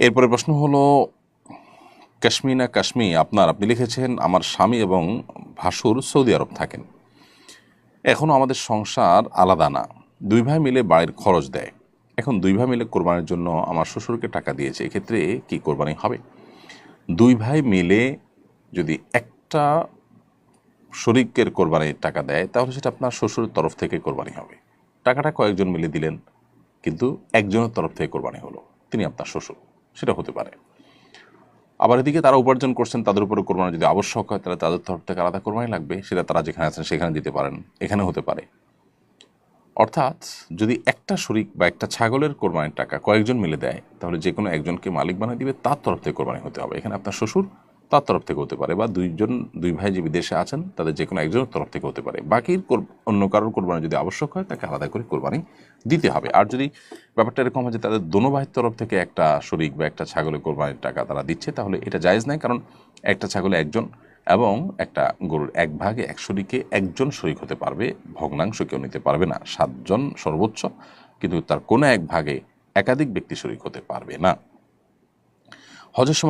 এরপরে প্রশ্ন হলো, কাশ্মীনা কাশ্মী, আপনার, আপনি লিখেছেন, আমার স্বামী এবং ভাসুর সৌদি আরব থাকেন। এখনও আমাদের সংসার আলাদা না। দুই ভাই মিলে বাড়ির খরচ দেয়। এখন দুই ভাই মিলে কোরবানির জন্য আমার শ্বশুরকে টাকা দিয়েছে। এক্ষেত্রে কি কোরবানি হবে? দুই ভাই মিলে যদি একটা শরিকের কোরবানির টাকা দেয়, তাহলে সেটা আপনার শ্বশুরের তরফ থেকে কোরবানি হবে। টাকাটা কয়েকজন মিলে দিলেন, কিন্তু একজনের তরফ থেকে কোরবানি হলো। তিনি আপনার শ্বশুর। সেটা হতে পারে। আবার এদিকে তারা উপার্জন করছেন, তাদের উপরে কোরবানি যদি আবশ্যক হয়, তাহলে তাদের তরফ থেকে আলাদা কোরবানি লাগবে, সেটা তারা যেখানে আছেন সেখানে দিতে পারেন এখানে হতে পারে। অর্থাৎ যদি একটা শরিক বা একটা ছাগলের কোরবানির টাকা কয়েকজন মিলে দেয়, তাহলে যে কোনো একজনকে মালিক বানিয়ে দিবে, তার তরফ থেকে কোরবানি হতে হবে। এখানে আপনার শ্বশুর তার তরফ থেকে হতে পারে বা দুইজন, দুই ভাই যে বিদেশে আছেন, তাদের যে কোনো একজনের তরফ থেকে হতে পারে। কোর- অন্য কারোর কোরবানি যদি আবশ্যক হয়, তাকে আলাদা করে কোরবানি দিতে হবে। আর যদি ব্যাপারটা এরকম হয় যে তাদের দোনো ভাইয়ের তরফ থেকে একটা শরিক বা একটা ছাগলের কোরবানির টাকা তারা দিচ্ছে, তাহলে এটা জায়েজ নাই, কারণ একটা ছাগলে একজন এবং একটা গরুর এক ভাগে এক শরিকে একজন শরিক হতে পারবে, ভগ্নাংশ কেউ নিতে পারবে না, সাতজন সর্বোচ্চ, কিন্তু তার কোনো এক ভাগে একাধিক ব্যক্তি শরিক হতে পারবে না। হজের সময়